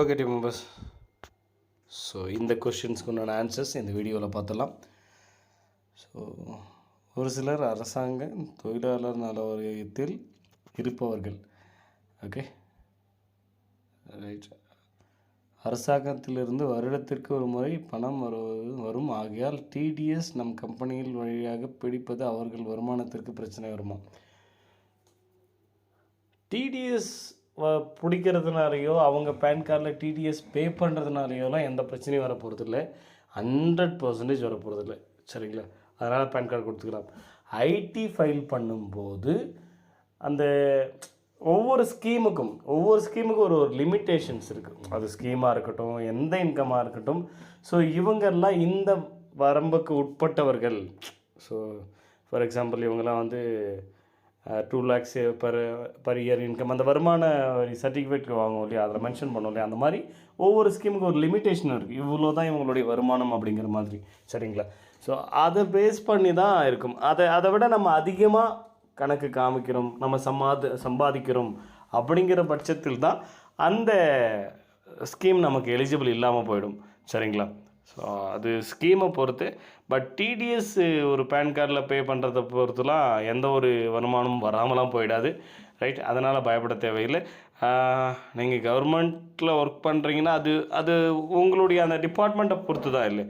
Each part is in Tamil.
ஓகே டீம் மெம்பர்ஸ் ஸோ இந்த கொஷின்ஸ்க்கு உண்டான ஆன்சர்ஸ் இந்த வீடியோவில் பார்த்துடலாம். ஸோ ஒரு சிலர் அரசாங்க தொழிலாளர் நலவரியத்தில் இருப்பவர்கள். ஓகே ரைட் அரசாங்கத்திலிருந்து வருடத்திற்கு ஒரு முறை பணம் வருவது வரும். ஆகையால் டிடிஎஸ் நம் கம்பெனியில் வழியாக பிடிப்பது அவர்கள் வருமானத்திற்கு பிரச்சனை வருமா? டிடிஎஸ் பிடிக்கிறதுனாலையோ அவங்க பேன் கார்டில் டிடிஎஸ் பே பண்ணுறதுனாலையோலாம் எந்த பிரச்சனையும் வர போகிறதில்ல ஹண்ட்ரட் பர்சன்டேஜ் வர போகிறதில்ல சரிங்களா? அதனால் பேன் கார்டு கொடுத்துக்கலாம். ஐடி ஃபைல் பண்ணும்போது அந்த ஒவ்வொரு ஸ்கீமுக்கும் ஒவ்வொரு ஸ்கீமுக்கும் ஒரு ஒரு லிமிட்டேஷன்ஸ் இருக்குது அது ஸ்கீமாக இருக்கட்டும் எந்த இன்கமாக இருக்கட்டும். ஸோ இவங்கெல்லாம் இந்த வரம்புக்கு உட்பட்டவர்கள். ஸோ ஃபார் எக்ஸாம்பிள் இவங்கெல்லாம் வந்து two lakhs per per year income அந்த வருமான வரி சர்டிஃபிகேட் வாங்குவோம் இல்லையா? அதில் மென்ஷன் பண்ணோம் இல்லையா? அந்த மாதிரி ஒவ்வொரு ஸ்கீமுக்கு ஒரு லிமிட்டேஷன் இருக்குது இவ்வளோ தான் இவங்களுடைய வருமானம் அப்படிங்கிற மாதிரி. சரிங்களா? ஸோ அதை பேஸ் பண்ணி தான் இருக்கும். அதை அதை விட நம்ம அதிகமாக கணக்கு காமிக்கிறோம் நம்ம சம்பாதி சம்பாதிக்கிறோம் அப்படிங்கிற பட்சத்தில் தான் அந்த ஸ்கீம் நமக்கு எலிஜிபிள் இல்லாமல் போயிடும். சரிங்களா? ஸோ அது ஸ்கீமை பொறுத்து. பட் டிடிஎஸ் ஒரு பேன் கார்டில் பே பண்ணுறத பொறுத்துலாம் எந்த ஒரு வருமானமும் வராமலாம் போயிடாது. ரைட் அதனால் பயப்பட தேவையில்லை. நீங்கள் கவர்மெண்ட்டில் ஒர்க் பண்ணுறீங்கன்னா அது அது உங்களுடைய அந்த டிபார்ட்மெண்ட்டை பொறுத்து தான் இல்லை.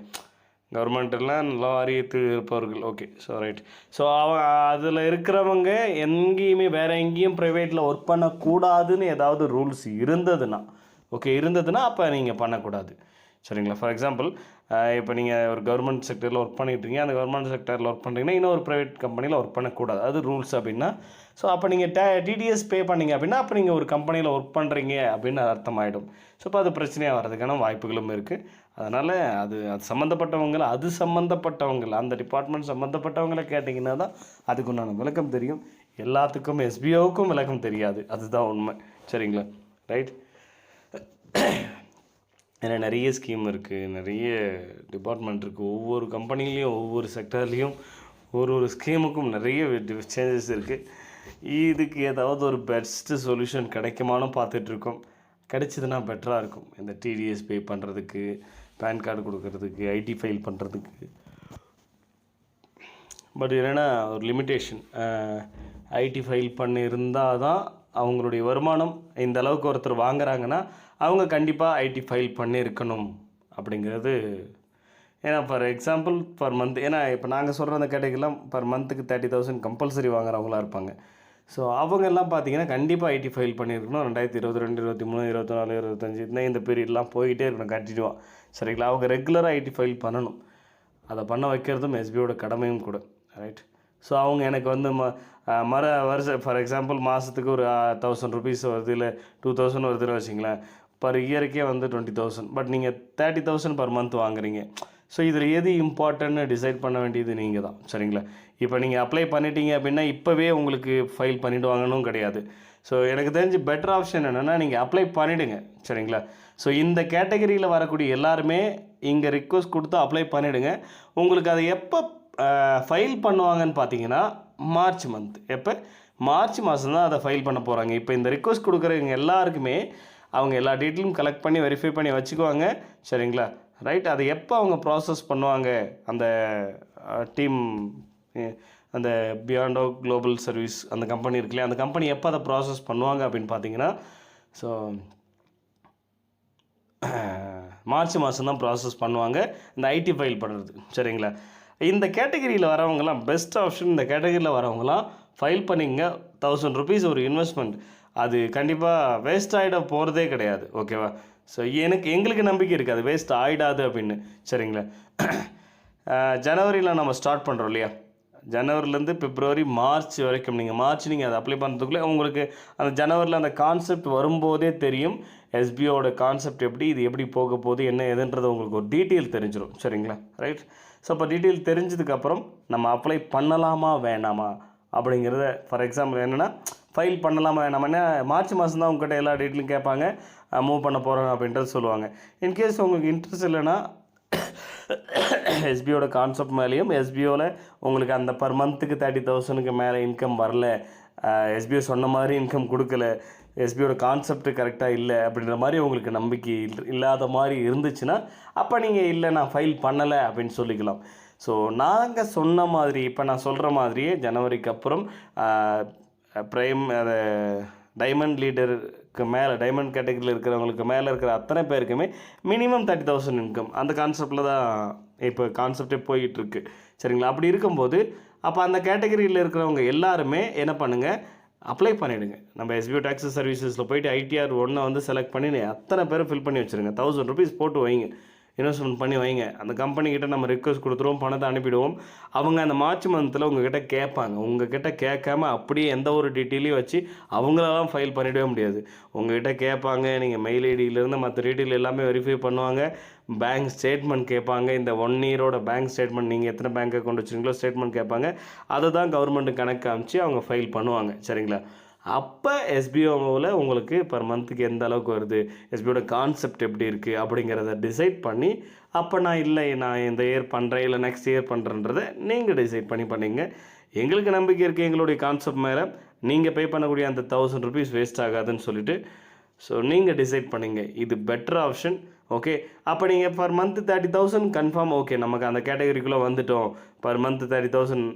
கவர்மெண்ட்டெல்லாம் நல்லா வாரியத்தில் இருப்பவர்கள் ஓகே ஸோ ரைட் ஸோ அவ அதில் இருக்கிறவங்க எங்கேயுமே வேறு எங்கேயும் ப்ரைவேட்டில் ஒர்க் பண்ணக்கூடாதுன்னு ஏதாவது ரூல்ஸ் இருந்ததுன்னா ஓகே இருந்ததுன்னா அப்போ நீங்கள் பண்ணக்கூடாது. சரிங்களா? ஃபார் எக்ஸாம்பிள் இப்போ நீங்கள் ஒரு கவர்மெண்ட் செக்டரில் ஒர்க் பண்ணிட்டுருங்க அந்த கவர்மெண்ட் செக்டரில் ஒர்க் பண்ணுறீங்கன்னா இன்னும் ஒரு ப்ரைவேட் கம்பெனியில் ஒர்க் பண்ணக்கூடாது. அது ரூல்ஸ் அப்படின்னா ஸோ அப்போ நீங்கள் டே டிடிஎஸ் பே பண்ணீங்க அப்படின்னா அப்போ நீங்கள் ஒரு கம்பெனியில் ஒர்க் பண்ணுறீங்க அப்படின்னு அர்த்தமாயிடும். ஸோ இப்போ அது பிரச்சனையாக வர்றதுக்கான வாய்ப்புகளும் இருக்குது அதனால் அது அது சம்மந்தப்பட்டவங்களை அது சம்மந்தப்பட்டவங்களை அந்த டிபார்ட்மெண்ட் சம்மந்தப்பட்டவங்களை கேட்டிங்கன்னா தான் அதுக்கு உண்டான விளக்கம் தெரியும். எல்லாத்துக்கும் எஸ்பிஓவுக்கும் விளக்கம் தெரியாது. அதுதான் உண்மை. சரிங்களா? ரைட் ஏன்னா நிறைய ஸ்கீம் இருக்குது நிறைய டிபார்ட்மெண்ட் இருக்குது ஒவ்வொரு கம்பெனிலையும் ஒவ்வொரு செக்டர்லேயும் ஒரு ஒரு ஸ்கீமுக்கும் நிறைய சேஞ்சஸ் இருக்குது இதுக்கு ஏதாவது ஒரு பெஸ்ட்டு சொல்யூஷன் கிடைக்குமானும் பார்த்துட்ருக்கோம் கிடைச்சதுன்னா பெட்டராக இருக்கும். இந்த டிடிஎஸ் பே பண்ணுறதுக்கு பேன் கார்டு கொடுக்கறதுக்கு ஐடி ஃபைல் பண்ணுறதுக்கு பட் என்னென்னா ஒரு லிமிட்டேஷன் ஐடி ஃபைல் பண்ணியிருந்தால் தான் அவங்களுடைய வருமானம் இந்த அளவுக்கு ஒருத்தர் வாங்குறாங்கன்னா அவங்க கண்டிப்பாக ஐடி ஃபைல் பண்ணியிருக்கணும் அப்படிங்கிறது. ஏன்னா ஃபார் எக்ஸாம்பிள் பர் மந்த் ஏன்னா இப்போ நாங்கள் சொல்கிற அந்த கடைக்கெல்லாம் பர் மந்த்துக்கு தேர்ட்டி தௌசண்ட் கம்பல்சரி வாங்குறவங்களா இருப்பாங்க. ஸோ அவங்கெல்லாம் பார்த்தீங்கன்னா கண்டிப்பாக ஐடி ஃபைல் பண்ணியிருக்கணும். ரெண்டாயிரத்தி இருபத்தி ரெண்டு இருபத்தி மூணு இருபத்தி நாலு இருபத்தஞ்சி இந்த இந்த பீரியட்லாம் போய்கிட்டே இருக்கணும் கண்டினியூவாக சரிங்களா? அவங்க ரெகுலராக ஐடி ஃபைல் பண்ணணும். அதை பண்ண வைக்கிறதும் எஸ்பியோட கடமையும் கூட ரைட் ஸோ அவங்க எனக்கு வந்து ம மர வருஷம் ஃபார் எக்ஸாம்பிள் மாதத்துக்கு ஒரு தௌசண்ட் ருபீஸ் வருது இல்லை டூ தௌசண்ட் வருதுன்னு வச்சிங்களேன். பர் இயருக்கே வந்து டுவெண்ட்டி தௌசண்ட் பட் நீங்கள் தேர்ட்டி தௌசண்ட் பர் மந்த் வாங்குறீங்க. ஸோ இதில் எது இம்பார்ட்டன்ட்னு டிசைட் பண்ண வேண்டியது நீங்கள் தான் சரிங்களா? இப்போ நீங்கள் அப்ளை பண்ணிட்டீங்க அப்படின்னா இப்போவே உங்களுக்கு ஃபைல் பண்ணிவிடுவாங்கன்னு கிடையாது. ஸோ எனக்கு தெரிஞ்சு பெட்டர் ஆப்ஷன் என்னென்னா நீங்கள் அப்ளை பண்ணிவிடுங்க சரிங்களா? ஸோ இந்த கேட்டகரியில் வரக்கூடிய எல்லாருமே இங்கே ரிக்வஸ்ட் கொடுத்து அப்ளை பண்ணிவிடுங்க உங்களுக்கு அதை எப்போ ஃபைல் பண்ணுவாங்கன்னு பார்த்தீங்கன்னா மார்ச் மந்த் எப்போ? மார்ச் மாதம் தான் அதை ஃபைல் பண்ண போகிறாங்க இப்போ இந்த ரிக்வஸ்ட் கொடுக்குறவங்க எல்லாருக்குமே அவங்க எல்லா டீட்டெயிலும் கலெக்ட் பண்ணி வெரிஃபை பண்ணி வச்சுக்குவாங்க. சரிங்களா? ரைட் அதை எப்போ அவங்க ப்ராசஸ் பண்ணுவாங்க? அந்த டீம் அந்த பியாண்டோ குளோபல் சர்வீஸ் அந்த கம்பெனி இருக்குல்லையா? அந்த கம்பெனி எப்போ அதை ப்ராசஸ் பண்ணுவாங்க அப்படின்னு பார்த்தீங்கன்னா ஸோ மார்ச் மாதம் தான் ப்ராசஸ் பண்ணுவாங்க. இந்த ஐடி ஃபைல் பண்ணுறது சரிங்களா? இந்த கேட்டகரியில் வரவங்கலாம் பெஸ்ட் ஆப்ஷன் இந்த கேட்டகரியில் வரவங்களாம் ஃபைல் பண்ணிங்க தௌசண்ட் ருபீஸ் ஒரு இன்வெஸ்ட்மெண்ட் அது கண்டிப்பாக வேஸ்ட் ஆகிட போகிறதே கிடையாது ஓகேவா ஸோ எனக்கு எங்களுக்கு நம்பிக்கை இருக்குது அது வேஸ்ட் ஆகிடாது அப்படின்னு. சரிங்களா? ஜனவரியில் நம்ம ஸ்டார்ட் பண்ணுறோம் இல்லையா? ஜனவரிலேருந்து பிப்ரவரி மார்ச் வரைக்கும். நீங்கள் மார்ச் நீங்கள் அதை அப்ளை பண்ணுறதுக்குள்ளே உங்களுக்கு அந்த ஜனவரியில் அந்த கான்செப்ட் வரும்போதே தெரியும் எஸ்பிஓட கான்செப்ட் எப்படி இது எப்படி போக போகுது என்ன எதுன்றது உங்களுக்கு ஒரு டீட்டெயில் தெரிஞ்சிடும் சரிங்களா? ரைட் ஸோ இப்போ டீட்டெயில் தெரிஞ்சதுக்கப்புறம் நம்ம அப்ளை பண்ணலாமா வேணாமா? அப்படிங்கிறத ஃபார் எக்ஸாம்பிள் என்னென்னா ஃபைல் பண்ணலாமா வேணாமா? மார்ச் மாதம் தான் உங்கள்கிட்ட எல்லா டீட்டெயிலும் கேட்பாங்க. மூவ் பண்ண போகிறோம் அப்படின்றது சொல்லுவாங்க. இன்கேஸ் உங்களுக்கு இன்ட்ரெஸ்ட் இல்லைன்னா எஸ்பிஓட கான்செப்ட் மேலேயும் எஸ்பிஓவில் உங்களுக்கு அந்த பர் மந்த்துக்கு தேர்ட்டி தௌசண்ட்க்கு மேலே இன்கம் வரல. எஸ்பிஓ சொன்ன மாதிரி இன்கம் கொடுக்கல. எஸ்பியோட கான்செப்ட் கரெக்டாக இல்லை அப்படின்ற மாதிரி உங்களுக்கு நம்பிக்கை இல்லாத மாதிரி இருந்துச்சுன்னா அப்போ நீங்கள் இல்லை நான் ஃபைல் பண்ணலை அப்படின்னு சொல்லிக்கலாம். ஸோ நாங்கள் சொன்ன மாதிரி இப்போ நான் சொல்கிற மாதிரியே ஜனவரிக்கு அப்புறம் ப்ரைம் அதை டைமண்ட் லீடருக்கு மேலே டைமண்ட் கேட்டகரியில் இருக்கிறவங்களுக்கு மேலே இருக்கிற அத்தனை பேருக்குமே மினிமம் தேர்ட்டி தௌசண்ட் இன்கம் அந்த கான்செப்டில் தான் இப்போ கான்செப்டே போயிட்டுருக்கு சரிங்களா? அப்படி இருக்கும்போது அப்போ அந்த கேட்டகரியில் இருக்கிறவங்க எல்லாருமே என்ன பண்ணுங்கள் அப்ளை பண்ணிவிடுங்க நம்ம எஸ்பிஓ டேக்ஸ் சர்வீசஸில் போயிட்டு ஐடிஆர் ஒன்றை வந்து செலக்ட் பண்ணி அத்தனை பேரும் ஃபில் பண்ணி வச்சுருங்க. தௌசண்ட் ருபீஸ் போட்டு வைங்க. இன்வெஸ்ட்மெண்ட் பண்ணி வைங்க. அந்த கம்பெனிக்கிட்ட நம்ம ரிக்வஸ்ட் கொடுத்துருவோம். பணத்தை அனுப்பிடுவோம். அவங்க அந்த மார்ச் மந்தில் உங்ககிட்ட கேட்பாங்க. உங்ககிட்ட கேட்காம அப்படியே எந்த ஒரு டீட்டெயிலையும் வச்சு அவங்களெல்லாம் ஃபைல் பண்ணிடவே முடியாது. உங்ககிட்ட கேட்பாங்க. நீங்கள் மெயில் ஐடியிலேருந்து மற்ற டீட்டெயில் எல்லாமே வெரிஃபை பண்ணுவாங்க. பேங்க் ஸ்டேட்மெண்ட் கேட்பாங்க. இந்த ஒன் இயரோட பேங்க் ஸ்டேட்மெண்ட் நீங்கள் எத்தனை பேங்க் அக்கௌண்ட் வச்சுருங்களோ ஸ்டேட்மெண்ட் கேட்பாங்க. அதை தான் கவர்மெண்ட்டு கணக்கு காமிச்சு அவங்க ஃபைல் பண்ணுவாங்க. சரிங்களா? அப்போ எஸ்பிஓவில் உங்களுக்கு பர் மந்த்துக்கு எந்த அளவுக்கு வருது? எஸ்பிஓட கான்செப்ட் எப்படி இருக்குது அப்படிங்கிறத டிசைட் பண்ணி அப்போ நான் இல்லை நான் இந்த இயர் பண்ணுறேன் இல்லை நெக்ஸ்ட் இயர் பண்ணுறேன்றதை நீங்கள் டிசைட் பண்ணி பண்ணீங்க. எங்களுக்கு நம்பிக்கை இருக்குது எங்களுடைய கான்செப்ட் மேலே. நீங்கள் பே பண்ணக்கூடிய அந்த தௌசண்ட் ருபீஸ் வேஸ்ட் ஆகாதுன்னு சொல்லிட்டு ஸோ நீங்கள் டிசைட் பண்ணிங்க. இது பெட்டர் ஆப்ஷன் ஓகே அப்போ நீங்கள் per month thirty thousand confirm okay நமக்கு அந்த கேட்டகரிக்குள்ளே வந்துட்டோம். பர் மந்த் தேர்ட்டி தௌசண்ட்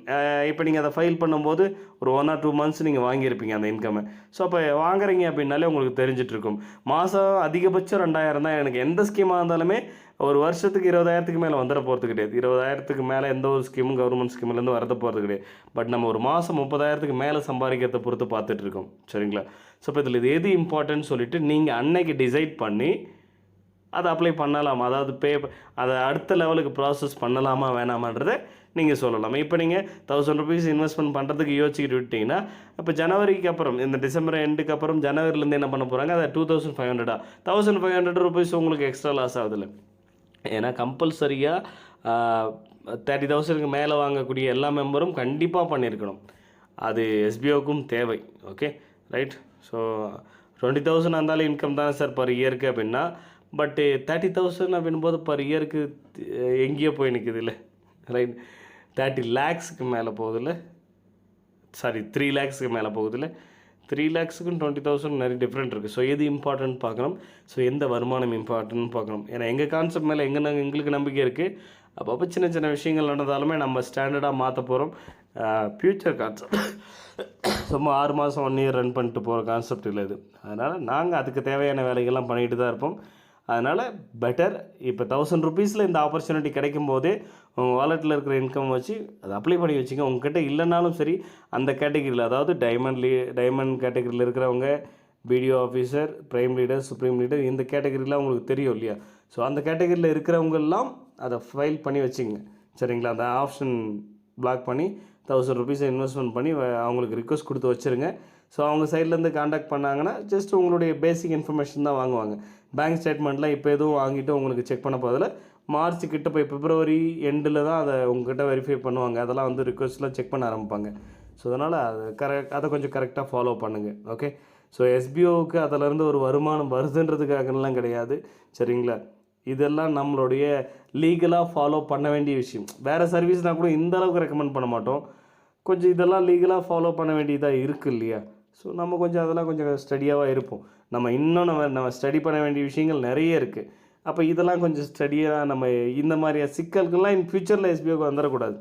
இப்போ நீங்கள் அதை ஃபைல் பண்ணும்போது ஒரு ஒன் ஆர் டூ மந்த்ஸ் நீங்கள் வாங்கியிருப்பீங்க அந்த இன்கம்மை ஸோ அப்போ வாங்குறீங்க அப்படின்னாலே உங்களுக்கு தெரிஞ்சிட்ருக்கும். மாதம் அதிகபட்சம் ரெண்டாயிரம் தான். எனக்கு எந்த ஸ்கீமாக இருந்தாலுமே ஒரு வருஷத்துக்கு இருபதாயிரத்துக்கு மேலே வந்துட போகிறது கிடையாது. இருபதாயிரத்துக்கு மேலே எந்த ஒரு ஸ்கீமும் கவர்மெண்ட் ஸ்கீம்லேருந்து வரத போகிறது கிடையாது. பட் நம்ம ஒரு மாதம் முப்பதாயிரத்துக்கு மேலே சம்பாதிக்கிறத பொறுத்து பார்த்துட்ருக்கோம். சரிங்களா? ஸோ இப்போ இதில் இது எது இம்பார்ட்டன்ட் சொல்லிவிட்டு நீங்கள் அன்னைக்கு டிசைட் பண்ணி அதை அப்ளை பண்ணலாம்? அதாவது பே அதை அடுத்த லெவலுக்கு ப்ராசஸ் பண்ணலாமா வேணாமான்றதை நீங்கள் சொல்லலாம். இப்போ நீங்கள் தௌசண்ட் ருபீஸ் இன்வெஸ்ட்மெண்ட் பண்ணுறதுக்கு யோசிச்சுக்கிட்டு விட்டிங்கன்னா இப்போ ஜனவரிக்கு அப்புறம் இந்த டிசம்பர் எண்டுக்கு அப்புறம் ஜனவரிலேருந்து என்ன பண்ண போகிறாங்க அதை டூ தௌசண்ட் ஃபைவ் ஹண்ட்ரடா தௌசண்ட் ஃபைவ் ஹண்ட்ரட் ருபீஸ் உங்களுக்கு எக்ஸ்ட்ரா லாஸ் ஆகுதுல்ல. ஏன்னா கம்பல்சரியாக தேர்ட்டி தௌசண்ட்க்கு மேலே வாங்கக்கூடிய எல்லா மெம்பரும் கண்டிப்பாக பண்ணியிருக்கணும் அது எஸ்பிஓக்கும் தேவை okay right so twenty thousand இருந்தாலும் இன்கம் தானே சார் பர் இயருக்கு அப்படின்னா பட்டு தேர்ட்டி தௌசண்ட் அப்படின்போது பர் இயருக்கு eh, எங்கேயோ போய் நிற்குது இல்லை ரைட் தேர்ட்டி லேக்ஸுக்கு மேலே போகுதுல்ல? சாரி த்ரீ லேக்ஸுக்கு மேலே போகுதுல்ல? த்ரீ லேக்ஸுக்கும் டுவெண்ட்டி தௌசண்ட் நிறைய டிஃப்ரெண்ட் இருக்குது ஸோ எது இம்பார்ட்டன்ட் பார்க்கணும்? ஸோ எந்த வருமானம் இம்பார்ட்டன்ட் பார்க்கணும். ஏன்னா எங்கள் கான்செப்ட் மேலே எங்கே நாங்கள் எங்களுக்கு நம்பிக்கை இருக்குது அப்பப்போ சின்ன சின்ன விஷயங்கள் நடந்தாலுமே நம்ம ஸ்டாண்டர்டாக மாற்ற போகிறோம் ஃப்யூச்சர் கான்செப்ட் சும்மா ஆறு மாதம் ஒன் இயர் ரன் பண்ணிட்டு போகிற கான்செப்ட் இல்லை இது. அதனால் நாங்கள் அதுக்கு தேவையான வேலைகள்லாம் பண்ணிட்டு தான் இருப்போம். அதனால் பெட்டர் இப்போ தௌசண்ட் ருபீஸில் இந்த ஆப்பர்ச்சுனிட்டி கிடைக்கும் போதே உங்கள் வாலெட்டில் இருக்கிற இன்கம் வச்சு அதை அப்ளை பண்ணி வச்சுங்க. உங்ககிட்ட இல்லைனாலும் சரி அந்த கேட்டகிரியில் அதாவது டைமண்ட்லி டைமண்ட் கேட்டகிரியில் இருக்கிறவங்க BDO officer prime leader supreme leader இந்த கேட்டகிரிலாம் உங்களுக்கு தெரியும் இல்லையா? ஸோ அந்த கேட்டகிரியில் இருக்கிறவங்கெல்லாம் அதை ஃபைல் பண்ணி வச்சுங்க. சரிங்களா? அந்த ஆப்ஷன் பிளாக் பண்ணி தௌசண்ட் ருபீஸை இன்வெஸ்ட்மெண்ட் பண்ணி அவங்களுக்கு ரிக்வஸ்ட் கொடுத்து வச்சுருங்க. ஸோ அவங்க சைட்லேருந்து காண்டாக்ட் பண்ணாங்கன்னா ஜஸ்ட் உங்களுடைய பேசிக் இன்ஃபர்மேஷன் தான் வாங்குவாங்க. பேங்க் ஸ்டேட்மெண்ட்லாம் இப்போ எதுவும் வாங்கிட்டு உங்களுக்கு செக் பண்ண போதில் மார்ச் கிட்ட போய் பிப்ரவரி எண்டில் தான் அதை உங்ககிட்ட வெரிஃபை பண்ணுவாங்க. அதெல்லாம் வந்து ரிக்வஸ்ட்லாம் செக் பண்ண ஆரம்பிப்பாங்க. ஸோ அதனால் அது கரெக்ட் அதை கொஞ்சம் கரெக்டாக ஃபாலோ பண்ணுங்கள் ஓகே ஸோ எஸ்பிஓவுக்கு அதிலேருந்து ஒரு வருமானம் வருதுன்றதுக்காகலாம் கிடையாது. சரிங்களா? இதெல்லாம் நம்மளுடைய லீகலாக ஃபாலோ பண்ண வேண்டிய விஷயம். வேறு சர்வீஸ்னால் கூட இந்த அளவுக்கு ரெக்கமெண்ட் பண்ண மாட்டோம். கொஞ்சம் இதெல்லாம் லீகலாக ஃபாலோ பண்ண வேண்டியதாக இருக்குது இல்லையா? ஸோ நம்ம கொஞ்சம் அதெல்லாம் கொஞ்சம் ஸ்டடியாகவே இருப்போம். நம்ம இன்னும் நம்ம நம்ம ஸ்டடி பண்ண வேண்டிய விஷயங்கள் நிறைய இருக்குது அப்போ இதெல்லாம் கொஞ்சம் ஸ்டடியாக நம்ம இந்த மாதிரியான சிக்கல்கள்லாம் இன் ஃப்யூச்சரில் எஸ்பிஓக்கு வந்துடக்கூடாது.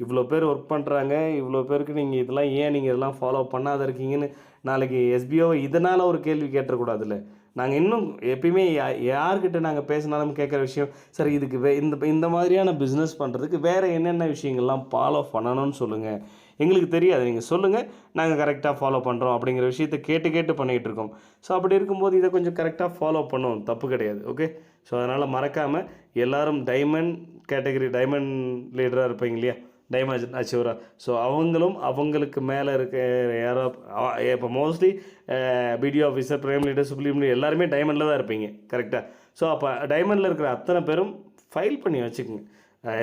இவ்வளோ பேர் ஒர்க் பண்ணுறாங்க இவ்வளோ பேருக்கு நீங்கள் இதெல்லாம் ஏன் நீங்கள் இதெல்லாம் ஃபாலோ பண்ணாத இருக்கீங்கன்னு நாளைக்கு எஸ்பிஓவை இதனால் ஒரு கேள்வி கேட்டக்கூடாதுல்ல நாங்கள் இன்னும் எப்பயுமே யா- யார்கிட்ட நாங்கள் பேசினாலும் கேட்குற விஷயம் சரி இதுக்கு வே இந்த இந்த மாதிரியான பிஸ்னஸ் பண்ணுறதுக்கு வேறு என்னென்ன விஷயங்கள்லாம் ஃபாலோ பண்ணணும்னு சொல்லுங்கள் எங்களுக்கு தெரியாது. நீங்கள் சொல்லுங்கள் நாங்கள் கரெக்டாக ஃபாலோ பண்ணுறோம் அப்படிங்கிற விஷயத்தை கேட்டு கேட்டு பண்ணிகிட்டு இருக்கோம். ஸோ அப்படி இருக்கும்போது இதை கொஞ்சம் கரெக்டாக ஃபாலோ பண்ணுவோம் தப்பு கிடையாது. ஓகே ஸோ அதனால் மறக்காமல் எல்லாரும் டைமண்ட் கேட்டகரி டைமண்ட் லீடராக இருப்பீங்க இல்லையா? டைமண்ட் அச்சீவராக ஸோ அவங்களும் அவங்களுக்கு மேலே இருக்க யாரோ இப்போ mostly BDO officer prime leader supreme leader எல்லாருமே டைமண்டில் தான் இருப்பீங்க. கரெக்டாக ஸோ அப்போ டைமண்டில் இருக்கிற அத்தனை பேரும் ஃபைல் பண்ணி வச்சுக்கோங்க.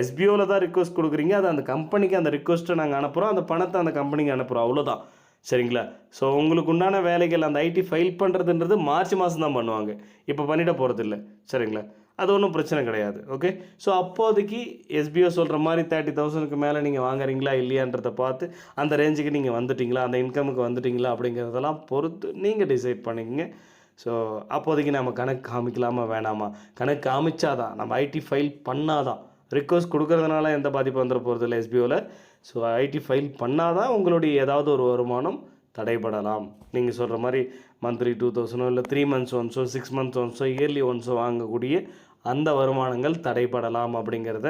எஸ்பிஓவில் தான் ரிக்வஸ்ட் கொடுக்குறீங்க. அது அந்த கம்பெனிக்கு அந்த ரிக்வஸ்ட்டை நாங்கள் அனுப்புகிறோம் அந்த பணத்தை அந்த கம்பெனிக்கு அனுப்புகிறோம் அவ்வளோதான் சரிங்களா? ஸோ உங்களுக்கு உண்டான வேலைகள் அந்த ஐடி ஃபைல் பண்ணுறதுன்றது மார்ச் மாதம் தான் பண்ணுவாங்க. இப்போ பண்ணிட போகிறது இல்லை சரிங்களா? அது ஒன்றும் பிரச்சனை கிடையாது. ஓகே ஸோ அப்போதைக்கு எஸ்பிஓ சொல்கிற மாதிரி தேர்ட்டி தௌசண்ட்க்கு மேலே நீங்கள் வாங்குறீங்களா? இல்லையான்றதை பார்த்து அந்த ரேஞ்சுக்கு நீங்கள் வந்துட்டீங்களா? அந்த இன்கமுக்கு வந்துட்டீங்களா? அப்படிங்கிறதெல்லாம் பொறுத்து நீங்கள் டிசைட் பண்ணிக்கங்க. ஸோ அப்போதைக்கு நம்ம கணக்கு காமிக்கலாமா? வேணாமா? கணக்கு காமிச்சாதான். நம்ம ஐடி ஃபைல் பண்ணாதான். ரிக்வஸ்ட் கொடுக்கறதுனால எந்த பாதிப்பு வந்துட போகிறது இல்லை எஸ்பிஓவில் ஸோ ஐடி ஃபைல் பண்ணால் தான் உங்களுடைய ஏதாவது ஒரு வருமானம் தடைபடலாம். நீங்கள் சொல்கிற மாதிரி மந்த்லி டூ தௌசண்டோ இல்லை த்ரீ மந்த்ஸ் ஒன்ஸோ சிக்ஸ் மந்த்ஸ் ஒன்ஸோ இயர்லி ஒன்ஸோ வாங்கக்கூடிய அந்த வருமானங்கள் தடைபடலாம் அப்படிங்கிறத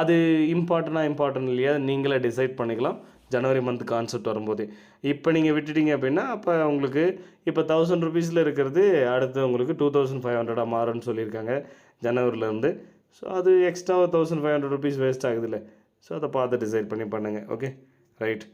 அது இம்பார்ட்டண்ட்டாக இம்பார்ட்டன்ட் இல்லையா நீங்களே டிசைட் பண்ணிக்கலாம். ஜனவரி மந்த் கான்செப்ட் வரும்போது. இப்போ நீங்கள் விட்டுட்டீங்க அப்படின்னா அப்போ உங்களுக்கு இப்போ தௌசண்ட் ருபீஸில் இருக்கிறது அடுத்து உங்களுக்கு டூ தௌசண்ட் ஃபைவ் ஹண்ட்ரடாக மாறும்னு சொல்லியிருக்காங்க. ஜனவரிலேருந்து ஸோ அது extra thousand five hundred rupees waste ஆகுதுல்ல. ஸோ அதை பார்த்து டிசைட் பண்ணி பண்ணுங்கள் ஓகே ரைட்